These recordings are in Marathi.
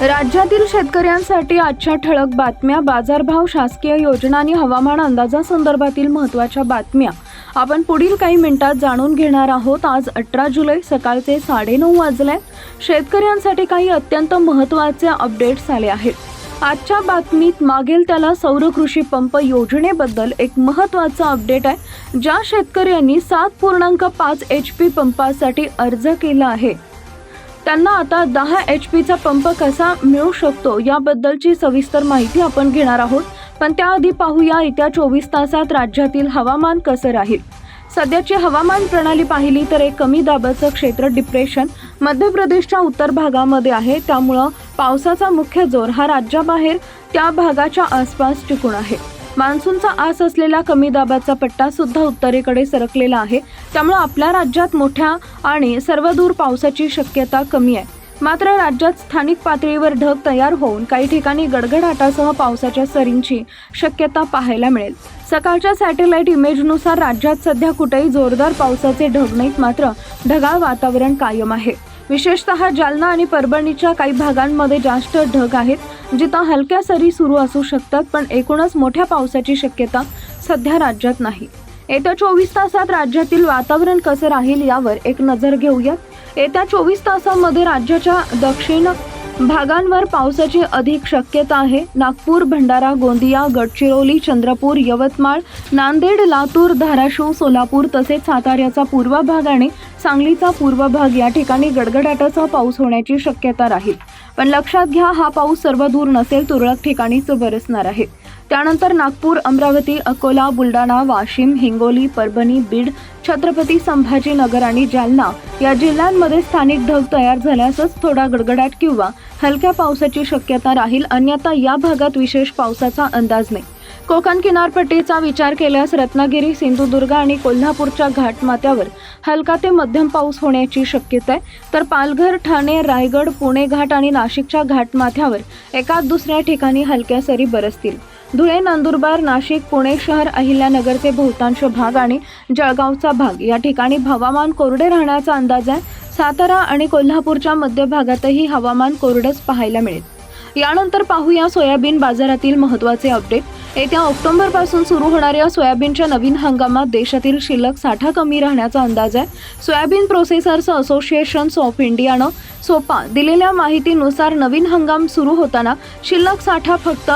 राज्यातील शेतकऱ्यांसाठी आजच्या ठळक बातम्या बाजारभाव शासकीय योजना आणि हवामान अंदाजासंदर्भातील महत्त्वाच्या बातम्या. आपण पुढील काही मिनिटात जाणून घेणार आहोत. आज अठरा जुलै सकाळचे साडेनऊ वाजले. शेतकऱ्यांसाठी काही अत्यंत महत्त्वाचे अपडेट्स आले आहेत. आजच्या बातमीत मागेल त्याला सौर कृषी पंप योजनेबद्दल एक महत्त्वाचा अपडेट आहे. ज्या शेतकऱ्यांनी सात पूर्णांक पाच एच पी पंपासाठी अर्ज केला आहे. त्यांना आता दहा एच पीचा पंप कसा मिळू शकतो याबद्दलची सविस्तर माहिती आपण घेणार आहोत. पण त्याआधी पाहूया येत्या चोवीस तासात राज्यातील हवामान कसं राहील. सध्याची हवामान प्रणाली पाहिली तर एक कमी दाबाचं क्षेत्र डिप्रेशन मध्य प्रदेशच्या उत्तर भागामध्ये आहे. त्यामुळं पावसाचा मुख्य जोर हा राज्याबाहेर त्या भागाच्या आसपास टिकून आहे. मान्सूनचा आस असलेला कमी दाबाचा पट्टा सुद्धा उत्तरेकडे सरकलेला आहे. त्यामुळे आपल्या राज्यात मोठ्या आणि सर्वदूर पावसाची शक्यता कमी आहे. मात्र राज्यात स्थानिक पातळीवर ढग तयार होऊन काही ठिकाणी गडगडाटासह पावसाच्या सरींची शक्यता पाहायला मिळेल. सकाळच्या सॅटेलाइट इमेजनुसार राज्यात सध्या कुठेही जोरदार पावसाचे ढग नाहीत मात्र ढगाळ वातावरण कायम आहे. विशेषतः जालना आणि परभणीच्या काही भागांमध्ये जास्त ढग आहेत. म्हणजे जिथं हलक्या सरी सुरू असू शकतात पण एकूणच मोठ्या पावसाची शक्यता सध्या राज्यात नाही. येत्या चोवीस तासात राज्यातील वातावरण कसं राहील यावर एक नजर घेऊयात येत्या चोवीस तासांमध्ये राज्याच्या दक्षिण भागांवर पावसाची अधिक शक्यता आहे. नागपूर भंडारा गोंदिया गडचिरोली चंद्रपूर यवतमाळ नांदेड लातूर धाराशिव सोलापूर तसेच साताऱ्याचा पूर्व भाग आणि सांगलीचा पूर्व भाग या ठिकाणी गडगडाटाचा पाऊस होण्याची शक्यता राहील. पण लक्षात घ्या हा पाऊस सर्व दूर नसेल तुरळक ठिकाणीच बरसणार आहे. त्यानंतर नागपूर अमरावती अकोला बुलढाणा वाशिम हिंगोली परभणी बीड छत्रपती संभाजीनगर आणि जालना या जिल्ह्यांमध्ये स्थानिक ढग तयार झाल्यासच थोडा गडगडाट किंवा हलक्या पावसाची शक्यता राहील. अन्यथा या भागात विशेष पावसाचा अंदाज नाही. कोकण किनारपट्टीचा विचार केल्यास रत्नागिरी सिंधुदुर्ग आणि कोल्हापूरच्या घाटमाथ्यावर हलका ते मध्यम पाऊस होण्याची शक्यता आहे. तर पालघर ठाणे रायगड पुणे घाट आणि नाशिकच्या घाटमाथ्यावर एकाच दुसऱ्या ठिकाणी हलक्या सरी बरसतील. धुळे नंदुरबार नाशिक पुणे शहर अहिल्यानगरचे बहुतांश भाग आणि जळगावचा भाग या ठिकाणी हवामान कोरडे राहण्याचा अंदाज आहे. सातारा आणि कोल्हापूरच्या मध्य भागातही हवामान कोरडंच पाहायला मिळेल. यानंतर पाहूया सोयाबीन बाजारातील महत्त्वाचे अपडेट. येत्या ऑक्टोबरपासून सुरू होणाऱ्या सोयाबीनच्या नवीन हंगामात देशातील शिल्लक साठा कमी राहण्याचा अंदाज आहे. सोयाबीन प्रोसेसर्स असोसिएशन्स ऑफ इंडियानं सोपा दिलेल्या माहितीनुसार नवीन हंगाम सुरू होताना शिल्लक साठा फक्त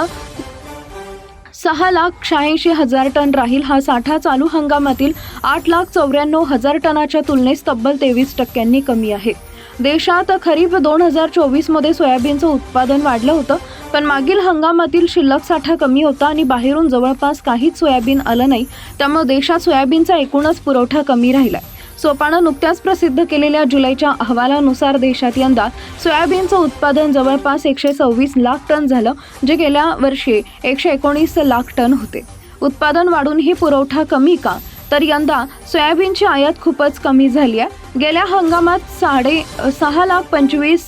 सहा लाख शहाऐंशी हजार टन राहील. हा साठा चालू हंगामातील आठ लाख चौऱ्याण्णव हजार टनाच्या तुलनेत तब्बल तेवीस टक्क्यांनी कमी आहे. देशात खरीप दोन हजार चोवीसमध्ये सोयाबीनचं उत्पादन वाढलं होतं पण मागील हंगामातील शिल्लक साठा कमी होता आणि बाहेरून जवळपास काहीच सोयाबीन आलं नाही. त्यामुळे देशात सोयाबीनचा एकूणच पुरवठा कमी राहिला सोपानं नुकत्याच प्रसिद्ध केलेल्या जुलैच्या अहवालानुसार देशात यंदा सोयाबीनचं उत्पादन जवळपास एकशे सव्वीस लाख टन झालं जे गेल्या वर्षी एकशे एकोणीस लाख टन होते. उत्पादन वाढून ही पुरवठा कमी का? तर यंदा सोयाबीनची आयात खूपच कमी झाली आहे. गेल्या हंगामात साडे सहा लाख पंचवीस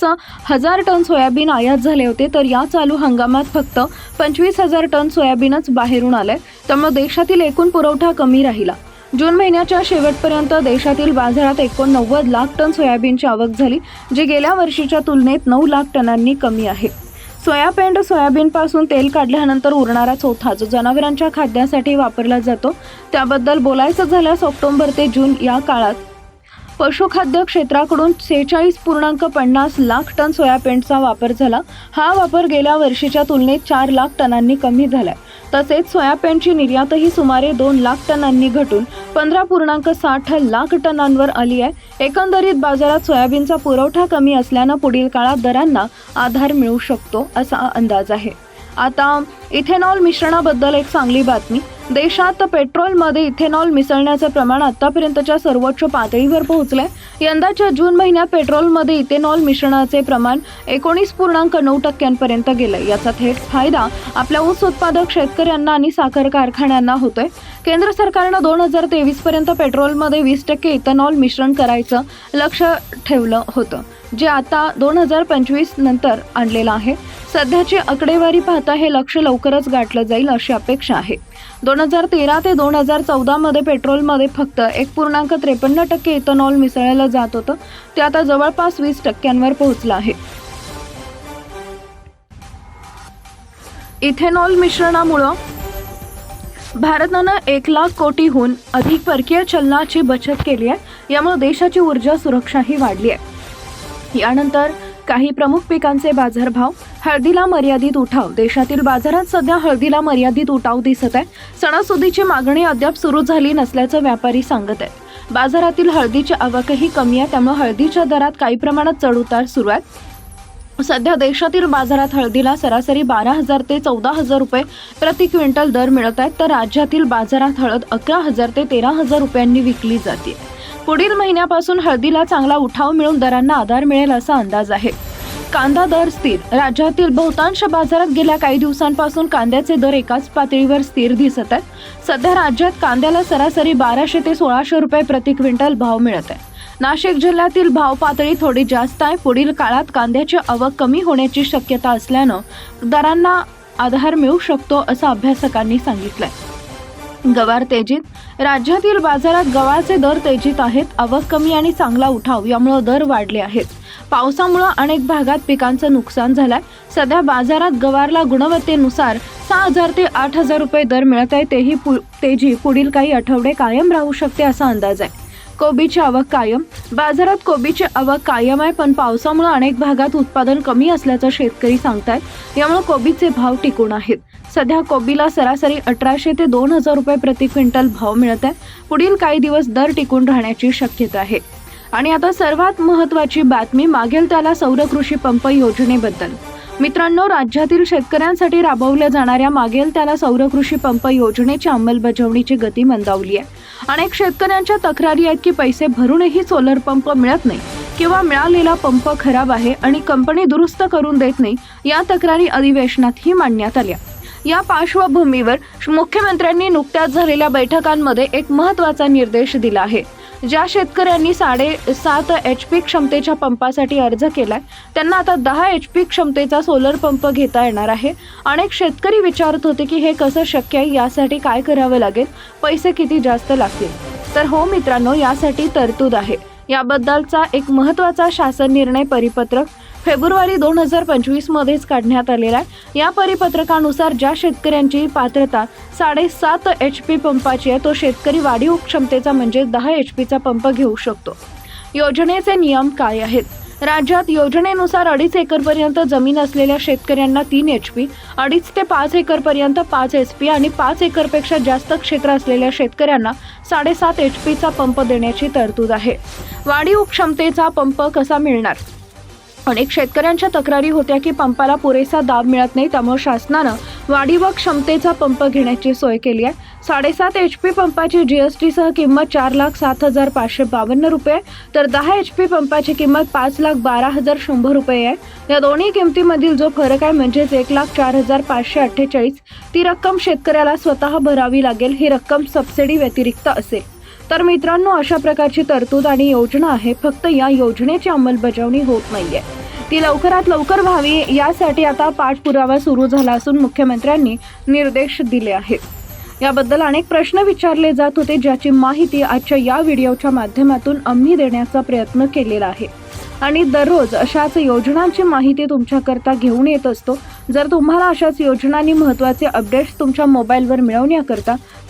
हजार टन सोयाबीन आयात झाले होते. तर या चालू हंगामात फक्त पंचवीस हजार टन सोयाबीनच बाहेरून आलंय. त्यामुळे देशातील एकूण पुरवठा कमी राहिला. जून महिन्याच्या शेवटपर्यंत देशातील बाजारात एकोणनव्वद लाख टन सोयाबीनची आवक झाली जी गेल्या वर्षीच्या तुलनेत नऊ लाख टनांनी कमी आहे. सोयापेंड सोयाबीनपासून तेल काढल्यानंतर उरणारा चौथा जो जनावरांच्या खाद्यासाठी वापरला जातो त्याबद्दल बोलायचं झाल्यास ऑक्टोबर ते जून या काळात पशुखाद्य क्षेत्राकडून सेहेचाळीस पूर्णांक पन्नास लाख टन सोयाबीनचा वापर झाला. हा वापर गेल्या वर्षीच्या तुलनेत चार लाख टनांनी कमी झाला तसेच सोयाबीनची निर्यातही सुमारे दोन लाख टनांनी घटून पंधरा पूर्णांक साठ लाख टनांवर आली आहे. एकंदरीत बाजारात सोयाबीनचा पुरवठा कमी असल्यानं पुढील काळात दरांना आधार मिळू शकतो असा अंदाज आहे. आता इथेनॉल मिश्रणाबद्दल एक चांगली बातमी. देशात पेट्रोलमध्ये इथेनॉल मिसळण्याचं प्रमाण आतापर्यंतच्या सर्वोच्च पातळीवर पोहोचले यंदाच्या जून महिन्यात पेट्रोलमध्ये इथेनॉल मिश्रणाचे प्रमाण एकोणीस पूर्णांक नऊ टक्क्यांपर्यंत गेलंय. याचा थेट फायदा आपल्या ऊस उत्पादक शेतकऱ्यांना आणि साखर कारखान्यांना होतोय. केंद्र सरकारनं दोन हजार तेवीस पर्यंत पेट्रोलमध्ये वीस टक्के इथेनॉल मिश्रण करायचं लक्ष ठेवलं होतं जे आता दोन हजार पंचवीस नंतर आणलेलं आहे. सध्याची आकडेवारी पाहता हे लक्ष लवकरच गाठलं जाईल अशी अपेक्षा आहे. दोन हजार तेरा ते दोन हजार चौदामध्ये पेट्रोलमध्ये फक्त एक पूर्णांक त्रेपन्न टक्के इथेनॉल मिसळलं जात होतं. ते आता जवळपास वीस टक्क्यांवर पोहोचलं आहे. इथेनॉल मिश्रणामुळं भारतानं एक लाख कोटीहून अधिक परकीय चलनाची बचत केली आहे. यामुळे देशाची ऊर्जा सुरक्षाही वाढली आहे. यानंतर काही प्रमुख पिकांचे बाजारभाव हळदीला मर्यादित उठाव. देशातील बाजारात सध्या हळदीला मर्यादित उठाव दिसत आहे. सणासुदीची मागणी अद्याप सुरू झाली नसल्याचं व्यापारी सांगत आहेत. बाजारातील हळदीची आवकही कमी आहे त्यामुळे हळदीच्या दरात काही प्रमाणात चढउतार सुरू आहेत सध्या देशातील बाजारात हळदीला सरासरी बारा हजार ते चौदा हजार रुपये प्रति क्विंटल दर मिळत आहेत तर राज्यातील बाजारात हळद अकरा हजार ते तेरा हजार रुपयांनी विकली जाते. पुढील महिन्यापासून हळदीला चांगला उठाव मिळून दरांना आधार मिळेल असा अंदाज आहे. कांदा दर स्थिर. राज्यातील बहुतांश बाजारात गेल्या काही दिवसांपासून कांद्याचे दर एकाच पातळीवर स्थिर दिसत आहेत. सध्या राज्यात कांद्याला सरासरी बाराशे ते सोळाशे रुपये प्रति क्विंटल भाव मिळत आहे. नाशिक जिल्ह्यातील भाव पातळी थोडी जास्त आहे. पुढील काळात कांद्याची आवक कमी होण्याची शक्यता असल्यानं दरांना आधार मिळू शकतो असं अभ्यासकांनी सांगितलंय. गवार तेजीत. राज्यातील बाजारात गव्हाचे दर तेजीत आहेत आवक कमी आणि चांगला उठाव यामुळे दर वाढले आहेत. पावसामुळं अनेक भागात पिकांचं नुकसान झालंय. सध्या बाजारात गवारला गुणवत्तेनुसार सहा हजार ते आठ हजार रुपये दर मिळत आहे तेही पु तेजी पुढील काही आठवडे कायम राहू शकते असा अंदाज आहे. कोबीची आवक कायम. बाजारात कोबीची आवक कायम आहे पण पावसामुळे अनेक भागात उत्पादन कमी असल्याचं शेतकरी सांगतायत. यामुळे कोबीचे भाव टिकून आहेत. सध्या कोबीला सरासरी अठराशे ते दोन हजार रुपये प्रति क्विंटल भाव मिळत आहे पुढील काही दिवस दर टिकून राहण्याची शक्यता आहे. आणि आता सर्वात महत्त्वाची बातमी मागेल त्याला सौर कृषी पंप योजनेबद्दल. मित्रांनो राज्यातील शेतकऱ्यांसाठी राबवल्या जाणाऱ्या मागेल त्याला सौर कृषी पंप योजनेच्या अंमलबजावणीची गती मंदावली आहे. अनेक शेतकऱ्यांच्या तक्रारी आहेत की पैसे भरूनही सोलर पंप मिळत नाही किंवा मिळालेला पंप खराब आहे आणि कंपनी दुरुस्त करून देत नाही या तक्रारी अधिवेशनातही मांडण्यात आल्या. या पार्श्वभूमीवर मुख्यमंत्र्यांनी नुकत्याच झालेल्या बैठकांमध्ये एक महत्त्वाचा निर्देश दिला आहे. ज्या शेतकऱ्यांनी साडे सात एच पी क्षमतेच्या पंपासाठी अर्ज केलाय त्यांना आता दहा एच पी क्षमतेचा सोलर पंप घेता येणार आहे. अनेक शेतकरी विचारत होते की हे कसं शक्य आहे यासाठी काय करावं लागेल पैसे किती जास्त लागतील? तर हो मित्रांनो यासाठी तरतूद आहे. याबद्दलचा एक महत्त्वाचा शासन निर्णय परिपत्रक फेब्रुवारी दोन हजार पंचवीसमध्येच काढण्यात आलेला आहे. या परिपत्रकानुसार ज्या शेतकऱ्यांची पात्रता साडेसात एच पी पंपाची आहे तो शेतकरी वाढीव क्षमतेचा म्हणजे दहा एच पीचा पंप घेऊ शकतो. योजनेचे नियम काय आहेत? राज्यात योजनेनुसार अडीच एकरपर्यंत जमीन असलेल्या शेतकऱ्यांना तीन एच पी अडीच ते पाच एकरपर्यंत पाच एच पी आणि पाच एकरपेक्षा जास्त क्षेत्र असलेल्या शेतकऱ्यांना साडेसात एच पीचा पंप देण्याची तरतूद आहे. वाढीव क्षमतेचा पंप कसा मिळणार? अनेक शेतकऱ्यांच्या तक्रारी होत्या की पंपाला पुरेसा दाब मिळत नाही त्यामुळे शासनानं वाढीव क्षमतेचा पंप घेण्याची सोय केली आहे. साडेसात एच पी पंपाची जी एस टीसह किंमत चार लाख सात हजार पाचशे बावन्न रुपये तर दहा एच पी पंपाची किंमत पाच लाख बारा हजार शंभर रुपये आहे. या दोन्ही किमतीमधील जो फरक आहे म्हणजेच एक लाख चार हजार पाचशे अठ्ठेचाळीस ती रक्कम शेतकऱ्याला स्वतः भरावी लागेल ही रक्कम सबसिडी व्यतिरिक्त असेल. तर मित्रांनो अशा प्रकारची तरतूद आणि योजना आहे. फक्त या योजनेची अंमलबजावणी होत नाहीये. ती लवकरात लवकर व्हावी यासाठी आता पाठपुरावा सुरू झाला असून मुख्यमंत्र्यांनी निर्देश दिले आहेत. याबद्दल अनेक प्रश्न विचारले जात होते ज्याची माहिती आजच्या या व्हिडिओच्या माध्यमातून आम्ही देण्याचा प्रयत्न केलेला आहे. आणि दररोज अशाच योजनांची माहिती तुमच्याकरता घेऊन येत असतो. जर तुम्हाला अशाच योजनांनी महत्त्वाचे अपडेट्स तुमच्या मोबाईलवर मिळवण्याकरता